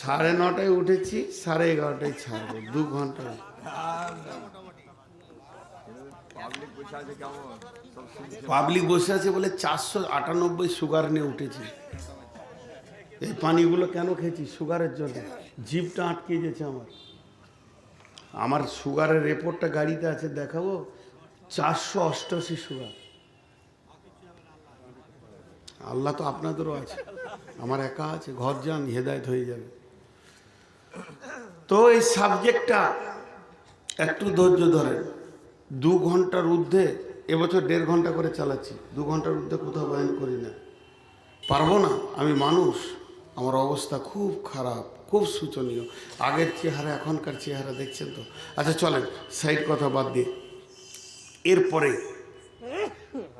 সাড়ে নটায় উঠেছি, সাড়ে এগারোটায় ছাড়বো, দু ঘণ্টা। পাবলিক বসে আছে বলে চারশো আটানব্বই সুগার নিয়ে উঠেছি। এই পানিগুলো কেন খেয়েছি? সুগারের জন্য। জিভটা আটকে গেছে আমার। আমার সুগারের রিপোর্টটা গাড়িতে আছে, দেখাবো। চারশো অষ্টআশি সুগার। আল্লাহ তো আপনাদেরও আছে। আমার একা আছে, ঘর যান, হেদায়ত হয়ে যাবে। তো এই সাবজেক্টটা একটু ধৈর্য ধরেন। দু ঘণ্টার ঊর্ধ্বে, এবছর দেড় ঘণ্টা করে চালাচ্ছি। দু ঘণ্টার ঊর্ধ্বে কোথাও বয়ান করি না। পারব না, আমি মানুষ। আমার অবস্থা খুব খারাপ, খুব শোচনীয়। আগের চেহারা, এখনকার চেহারা দেখছেন তো? আচ্ছা চলেন, সাইড কথা বাদ দিয়ে। এরপরে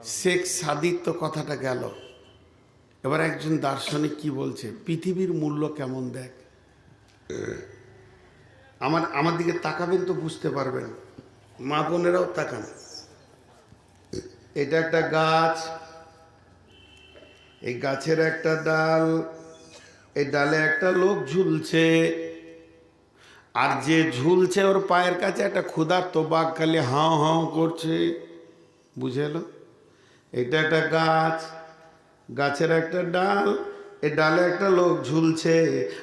শেখ সাদির তো কথাটা গেল। এবার একজন দার্শনিক কি বলছে? পৃথিবীর মূল্য কেমন দেখ? আমার আমার দিকে তাকাবেন তো বুঝতে পারবেন। মা বোনেরাও তাকান। এটা একটা গাছ। এই গাছের একটা ডাল। এই ডালে একটা লোক ঝুলছে। আর যে ঝুলছে ওর পায়ের কাছে একটা ক্ষুধার্ত বাঘ খালি হাও হাও করছে। বুঝে এলো? এটা একটা গাছ। গাছের একটা ডাল এই ডালে একটা লোক ঝুলছে,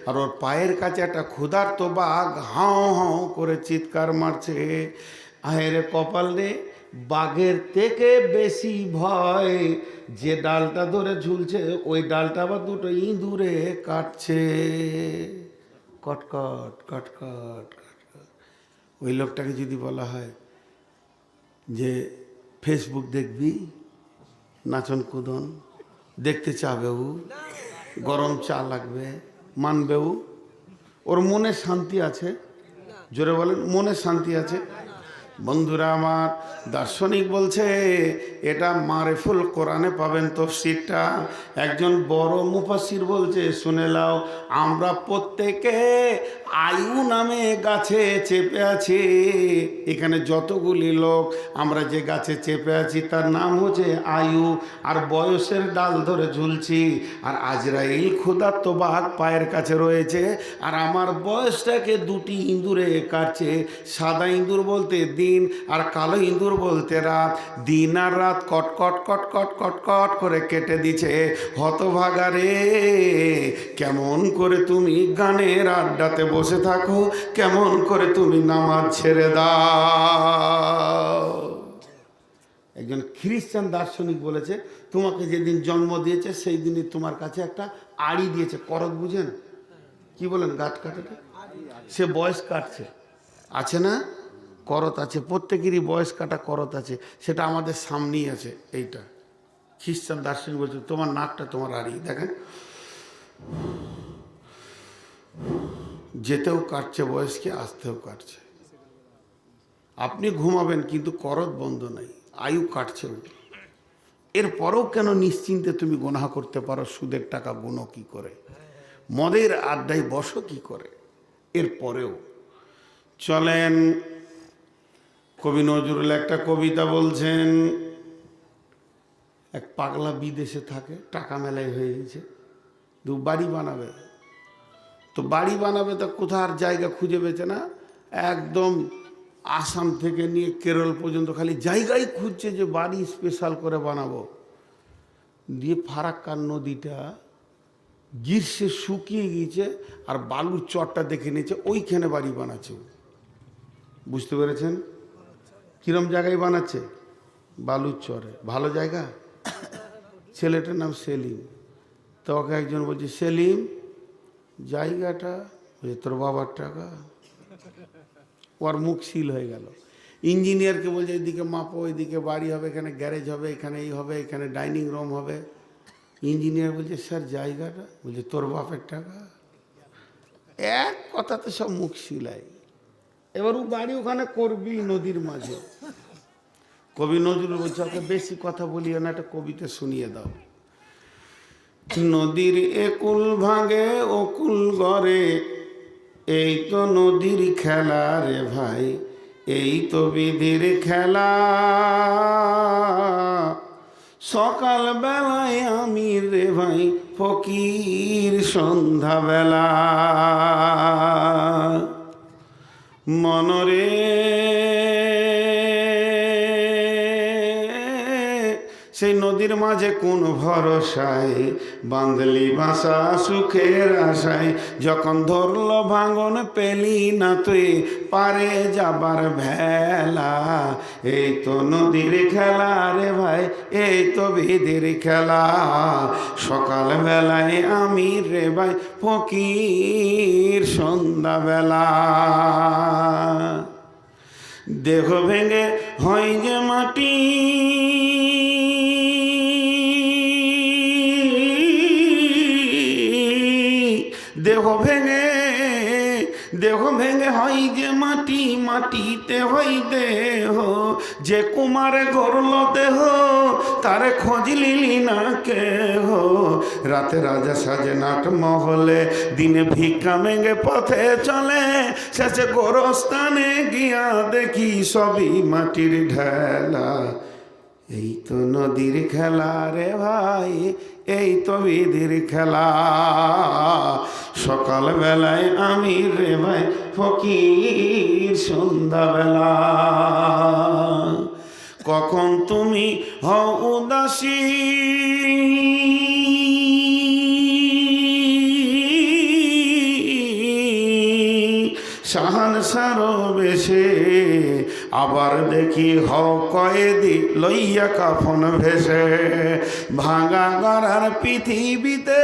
আর ওর পায়ের কাছে একটা ক্ষুধার্ত বাঘ হাও হাও করে চিৎকার মারছে। আহেরে কপাল রে বাঘের থেকে বেশি ভয়, যে ডালটা ধরে ঝুলছে, ওই ডালটা আবার দুটো ইঁদুরে কাটছে। কটকট কটকট কটকট ওই লোকটাকে যদি বলা হয় যে, ফেসবুক দেখবি নাচন কুদন দেখতে চাবেও গরম চা লাগবে মানবেও ওর মনে শান্তি আছে, জোরে বলেন মনে শান্তি আছে। বন্ধুরা আমার, দার্শনিক বলছে, এটা মারেফুল কোরআনে পাবেন তফসিরটা। একজন বড় মুফাসির বলছে, শুনে লাও আমরা প্রত্যেকে আয়ু নামে গাছে চেপে আছি। এখানে যতগুলি লোক, আমরা যে গাছে চেপে আছি, তার নাম হচ্ছে আয়ু আর বয়সের ডাল ধরে ঝুলছি। আর আজরাইল ক্ষুধার্ত বাঘ পায়ের কাছে রয়েছে, আর আমার বয়সটাকে দুটি ইঁদুরে কাটছে। সাদা ইঁদুর বলতে দিন আর কালো ইঁদুর বলতে রাত। দিন আর রাত কট কট কট কট কট কট করে কেটে দিছে হতভাগা রে। কেমন করে তুমি গানের আড্ডাতে বসে থাকো, কেমন করে তুমি নামাজ ছেড়ে দাও। একজন খ্রিস্টান দার্শনিক বলেছে, তোমাকে যেদিন জন্ম দিয়েছে সেই দিনই তোমার কাছে একটা আড়ি দিয়েছে। করত বুঝেন? কি বলেন গাছ কাটাটা সে বয়স কাটছে। আছে না? করত আছে, প্রত্যেকেরই বয়স কাটা করত আছে, সেটা আমাদের সামনেই আছে এইটা। খ্রিস্টান দার্শনিক বলছে, তোমার নাকটা তোমার আড়ি। দেখেন। যেতেও কাটছে, বয়সকে আসতেও কাটছে। আপনি ঘুমাবেন, কিন্তু করত বন্ধ নাই, আয়ু কাটছে ওটা এরপরেও কেন নিশ্চিন্তে তুমি গোনা করতে পারো? সুদের টাকা গুনো কি করে? মদের আড্ডায় বসো কি করে? এরপরেও চলেন কবি নজরুল একটা কবিতা বলছেন, এক পাগলা বিদেশে থাকে, টাকা মেলায় হয়ে গেছে, দু বাড়ি বানাবে। তো বাড়ি বানাবে তো কোথার জায়গা খুঁজে পেয়েছে না? একদম আসাম থেকে নিয়ে কেরল পর্যন্ত খালি জায়গায় খুঁজছে যে বাড়ি স্পেশাল করে বানাবো। দিয়ে ফারাক্কার নদীটা গ্রীষ্মে শুকিয়ে গিয়েছে আর বালুর চরটা দেখে নিয়েছে, ওইখানে বাড়ি বানাচ্ছে বুঝতে পেরেছেন? কিরম জায়গায় বানাচ্ছে? বালুর চরে। ভালো জায়গা? ছেলেটার নাম সেলিম। তো ওকে একজন বলছে, সেলিম, জায়গাটা বলছে তোর বাবার টাকা। ওর মুখ সিল হয়ে গেল। ইঞ্জিনিয়ারকে বলছে, এদিকে মাপো, এদিকে বাড়ি হবে, এখানে গ্যারেজ হবে, এখানে এই হবে, এখানে ডাইনিং রুম হবে। ইঞ্জিনিয়ার বলছে, স্যার, জায়গাটা? বলছে, তোর বাপের টাকা? এক কথাতে সব মুখ সিলাই। এবার ও বাড়ি ওখানে করবি নদীর মাঝে। কবি নজরুল বলছে, ওকে বেশি কথা বলিও না, একটা কবিতা শুনিয়ে দাও। নদীর একুল ভাঙে অকুল গড়ে, এই তো নদীর খেলা রে ভাই, এই তো বিধির খেলা। সকাল বেলায় আমি রে ভাই, ফকির সন্ধ্যাবেলা। মনরে নদীর মাঝে কোন ভরসায়? বাঁধলি বাসা সুখের আশায়। যখন ধরল ভাঙন পেলি না তুই, পারে যাবার ভেলা। এই তো নদীর খেলা রে ভাই, এই তো বিধির খেলা। সকাল বেলায় আমি রে ভাই, ফকির সন্ধ্যাবেলা। দেহ ভেঙে হয় যে মাটি মাটি মাটিতে হই দেহ। যে কুমারে গরল দেহ, তার খোঁজ লিলি না কেহ। রাতে রাজা সাজে নাট মহলে, দিনে ভিক্ষা মেঙ্গে পথে চলে। শেষে গোরস্থানে গিয়া দেখি সবই মাটির ঢেলা। এই তো নদীর খেলা রে ভাই, এই তো বিধির খেলা। সকালবেলায় আমি রে ভাই ফকির সন্ধ্যাবেলা। কখন তুমি হও উদাসী? সাহান সারো বেশে। আবার দেখি হ কয়েদি লইয়া কাফন ভেসে। ভাঙা গড়ার পৃথিবীতে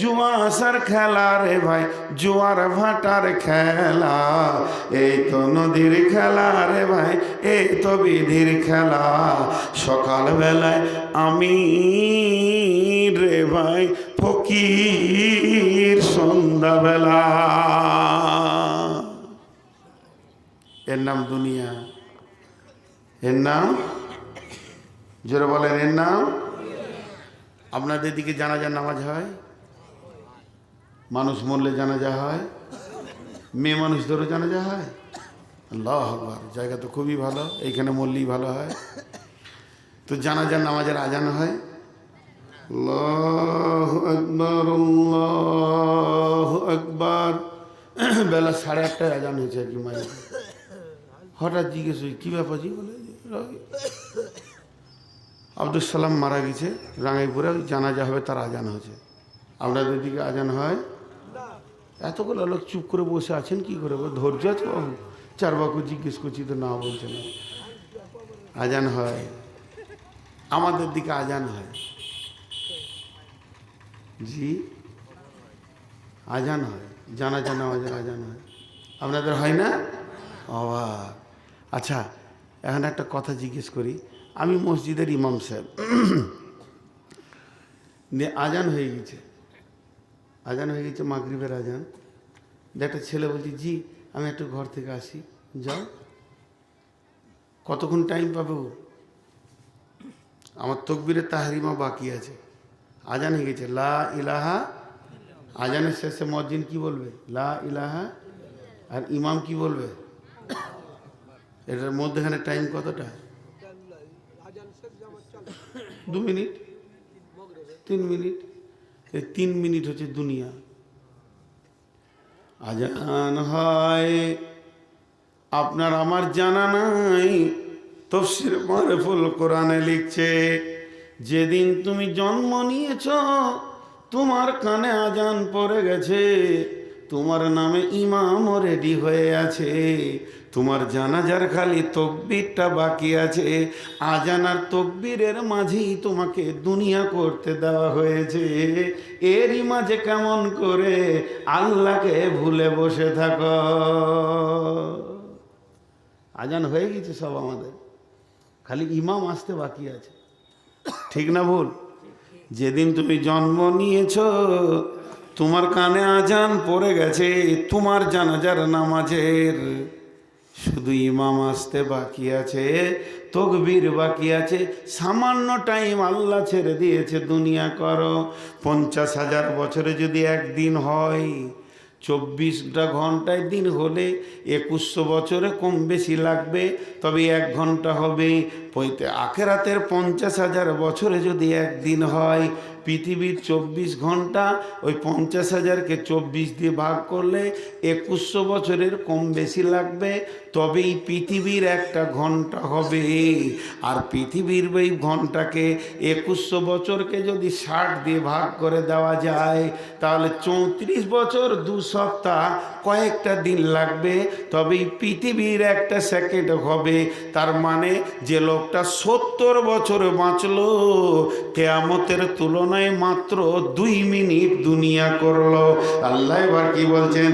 জুয়াশার খেলা রে ভাই, জুয়ার ভাটার খেলা। এই তো নদীর খেলা রে ভাই, এই তো বিধির খেলা। সকাল বেলায় আমি রে ভাই, ফকির সন্ধ্যাবেলা। এর নাম দুনিয়া। এর নাম? জোরে বলেন, এর নাম? আপনাদের দিকে জানাজার নামাজ হয়? মানুষ মরলে জানাজা হয়? মেয়ে মানুষদেরও জানাজা হয়? আল্লাহ আকবার, জায়গা তো খুবই ভালো, এইখানে মরলেই ভালো হয়। তো জানাজার নামাজের আজান হয়? আকবর। বেলা সাড়ে আটটায় আজান হয়েছে আর কি মায়ের। হঠাৎ জিজ্ঞেস হই কী ব্যাপার জি? বলে আব্দুল সালাম মারা গেছে রাঙাইপুরে, জানাজা হবে তার আজান হয়েছে। আপনাদের দিকে আজান হয়? এতগুলো লোক চুপ করে বসে আছেন, কি করে ধৈর্য আছে বাবু। চার বাকু জিজ্ঞেস করছি, তো না বলছে না? আজান হয়। আমাদের দিকে আজান হয়। জি? আজান হয়। জানা জানা আজান হয়। আপনাদের হয় না? অবাক। আচ্ছা এখন একটা কথা জিজ্ঞেস করি। আমি মসজিদের ইমাম সাহেব। দিয়ে আজান হয়ে গেছে। আজান হয়ে গেছে, মাগরিবের আজান। দিয়ে একটা ছেলে বলছি, জি, আমি একটু ঘর থেকে আসি। যাও। কতক্ষণ টাইম পাবে ও? আমার তকবিরের তাহারিমা বাকি আছে। আজান হয়ে গেছে। লা ইলাহা, আজানের শেষে মসজিদ কি বলবে? লা ইলাহা, আর ইমাম কি বলবে? এটার মধ্যেখানে টাইম কতটা? দু মিনিট? তিন মিনিট? এই তিন মিনিট হচ্ছে দুনিয়া। আজান হয়। আপনার আমার জানা নাই। তফসির মারেফুল কোরআনে লিখছে, যেদিন তুমি জন্ম নিয়েছ, তোমার কানে আজান পড়ে গেছে। তোমার নামে ইমাম রেডি হয়ে আছে। তোমার জানাজার খালি তকবিরটা বাকি আছে। আজানার তকবীরের মাঝেই তোমাকে দুনিয়া করতে দেওয়া হয়েছে। এরই মাঝে কেমন করে আল্লাহকে ভুলে বসে থাক। আজান হয়ে গেছে সব আমাদের। খালি ইমাম আসতে বাকি আছে। ঠিক না ভুল? যেদিন তুমি জন্ম নিয়েছ, তোমার কানে আজান পড়ে গেছে, তোমার জানাজার নামাজের। শুধু ইমাম আসতে বাকি আছে, তকবির বাকি আছে, সামান্য টাইম আল্লাহ ছেড়ে দিয়েছে, দুনিয়া করো। পঞ্চাশ হাজার বছরে যদি একদিন হয়, চব্বিশটা ঘন্টায় দিন হলে একুশশো বছরে কম বেশি লাগবে, তবে এক ঘণ্টা হবে। পৈতে। আখেরাতের পঞ্চাশ হাজার বছরে যদি একদিন হয়, পৃথিবীর চব্বিশ ঘণ্টা, ওই পঞ্চাশ হাজারকে চব্বিশ দিয়ে ভাগ করলে একুশশো বছরের কম বেশি লাগবে। তবেই পৃথিবীর একটা ঘণ্টা হবে। আর পৃথিবীর ওই ঘন্টাকে একুশশো বছরকে যদি ষাট দিয়ে ভাগ করে দেওয়া যায়, তাহলে চৌত্রিশ বছর দু সপ্তাহ কয়েকটা দিন লাগবে। তবেই পৃথিবীর একটা সেকেন্ড হবে। তার মানে যে লোকটা সত্তর বছর বাঁচল, কেয়ামতের তুলনায় মাত্র দুই মিনিট দুনিয়া করল। আল্লাহ এবার কি বলছেন?